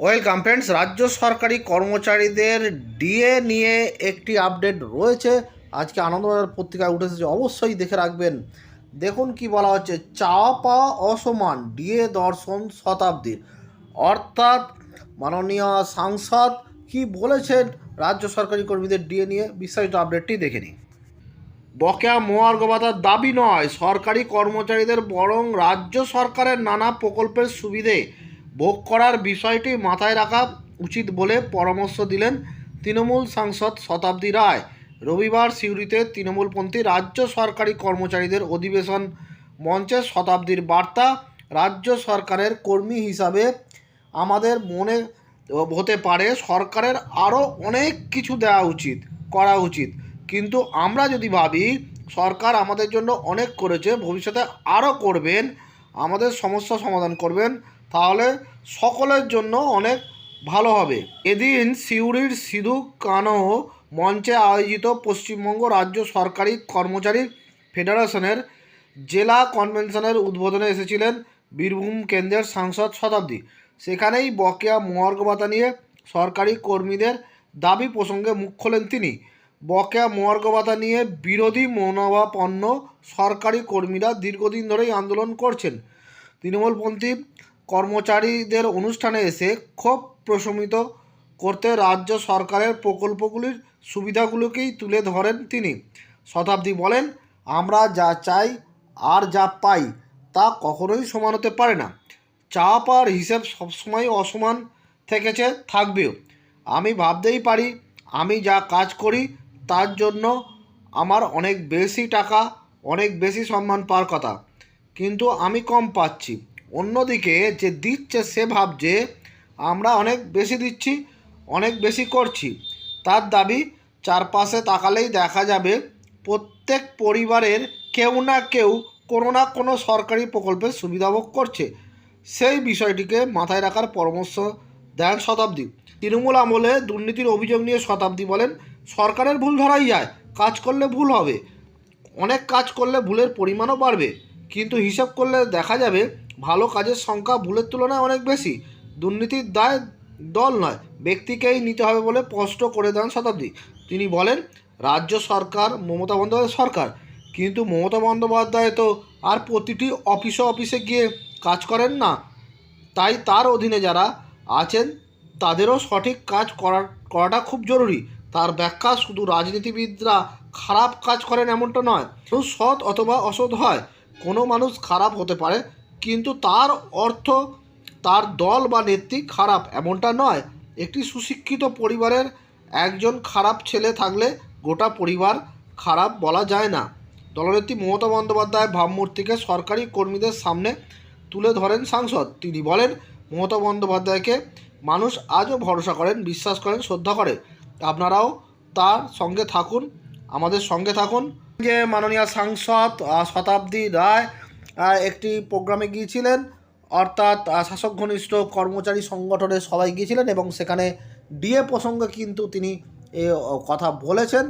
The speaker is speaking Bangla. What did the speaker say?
ওয়েলকাম ফ্রেন্ডস রাজ্য সরকারি কর্মচারীদের ডিএ নিয়ে একটি আপডেট রয়েছে। আজকে আনন্দবাজার পত্রিকায় উঠে এসেছে। অবশ্যই দেখে রাখবেন। দেখুন কি বলা হচ্ছে। চাওয়া পাওয়া অসমান ডিএ দর্শন শতাব্দীর। অর্থাৎ মাননীয় সাংসদ কি বলেছেন? রাজ্য সরকারি কর্মীদের ডিএ নিয়ে বিস্তারিত আপডেটটি দেখে নিই বকেয়া ভাতার দাবি নয়, সরকারি কর্মচারীদের বরং রাজ্য সরকারের নানা প্রকল্পের সুবিধে ভোগ করার বিষয়টি মাথায় রাখা উচিত বলে পরামর্শ দিলেন তৃণমূল সাংসদ শতাব্দী রায়। রবিবার সিউড়িতে তৃণমূলপন্থী রাজ্য সরকারি কর্মচারীদের অধিবেশন মঞ্চে শতাব্দীর বার্তা রাজ্য সরকারের কর্মী হিসাবে আমাদের মনে হতে পারে সরকারের আরও অনেক কিছু দেওয়া উচিত, করা উচিত। কিন্তু আমরা যদি ভাবি, সরকার আমাদের জন্য অনেক করেছে, ভবিষ্যতে আরও করবেন, আমাদের সমস্যা সমাধান করবেন তাহলে সকলের জন্য অনেক ভালো হবে। এদিন সিউড়ির সিধু কানো মঞ্চে আয়োজিত পশ্চিমবঙ্গ রাজ্য সরকারি কর্মচারী ফেডারেশনের জেলা কনভেনশনের উদ্বোধনে এসেছিলেন বীরভূম কেন্দ্রের সাংসদ শতাব্দী। সেখানেই বকেয়া মহার্ঘ ভাতা নিয়ে সরকারি কর্মীদের দাবি প্রসঙ্গে মুখ খোলেন তিনি। বকেয়া মহার্ঘ ভাতা নিয়ে বিরোধী মনোভাবাপন্ন সরকারি কর্মীরা দীর্ঘদিন ধরেই আন্দোলন করছেন। তৃণমূলপন্থী কর্মচারীদের অনুষ্ঠানে এসে ক্ষোভ প্রশমিত করতে রাজ্য সরকারের প্রকল্পগুলির সুবিধাগুলোকেই তুলে ধরেন তিনি। শতাব্দী বলেন, আমরা যা চাই আর যা পাই তা কখনোই সমান হতে পারে না। চাওয়া পাওয়ার হিসেব সবসময় অসমান থেকেছে, থাকবেও। আমি ভাবতেই পারি, আমি যা কাজ করি তার জন্য আমার অনেক বেশি টাকা, অনেক বেশি সম্মান পাওয়ার কথা। কিন্তু আমি কম পাচ্ছি। অন্যদিকে যে দিচ্ছে সে ভাবছে, আমরা অনেক বেশি দিচ্ছি, অনেক বেশি করছি। তার দাবি, চারপাশে তাকালেই দেখা যাবে, প্রত্যেক পরিবারের কেউ না কেউ কোনো না কোনো সরকারি প্রকল্পের সুবিধাভোগ করছে। সেই বিষয়টিকে মাথায় রাখার পরামর্শ দেন শতাব্দী। তৃণমূল আমলে দুর্নীতির অভিযোগ নিয়ে শতাব্দী বলেন, সরকারের ভুল ধরাই যায়, কাজ করলে ভুল হবে। অনেক কাজ করলে ভুলের পরিমাণও বাড়বে। কিন্তু হিসাব করলে দেখা যাবে ভালো কাজের সংখ্যা ভুলের তুলনায় অনেক বেশি। দুর্নীতির দায় দল নয়, ব্যক্তিকেই নিতে হবে বলে স্পষ্ট করে দেন শতাব্দী। তিনি বলেন, রাজ্য সরকার মমতা বন্দ্যোপাধ্যায় সরকার, কিন্তু মমতা বন্দ্যোপাধ্যায় তো আর প্রতিটি অফিসে অফিসে গিয়ে কাজ করেন না। তাই তার অধীনে যারা আছেন, তাদেরও সঠিক কাজ করা করাটা খুব জরুরি। তার ব্যাখ্যা শুধু রাজনীতিবিদরা খারাপ কাজ করেন এমনটা নয় সৎ অথবা অসৎ হয়। কোনো মানুষ খারাপ হতে পারে কিন্তু তার অর্থ তার দল বা নেত্রী খারাপ, এমনটা নয়। একটি সুশিক্ষিত পরিবারের একজন খারাপ ছেলে থাকলে গোটা পরিবার খারাপ বলা যায় না। দলনেত্রী মমতা বন্দ্যোপাধ্যায় ভাবমূর্তিকে সরকারি কর্মীদের সামনে তুলে ধরেন সাংসদ। তিনি বলেন, মমতা বন্দ্যোপাধ্যায়কে মানুষ আজও ভরসা করেন, বিশ্বাস করেন, শ্রদ্ধা করে। আপনারাও তার সঙ্গে থাকুন, আমাদের সঙ্গে থাকুন। যে মাননীয় সাংসদ শতাব্দী রায় একটি প্রোগ্রামে গিয়েছিলেন। অর্থাৎ শাসক ঘনিষ্ঠ কর্মচারী সংগঠনের সবাই গিয়েছিলেন এবং সেখানে ডিএ প্রসঙ্গে কিন্তু তিনি কথা বলেছেন।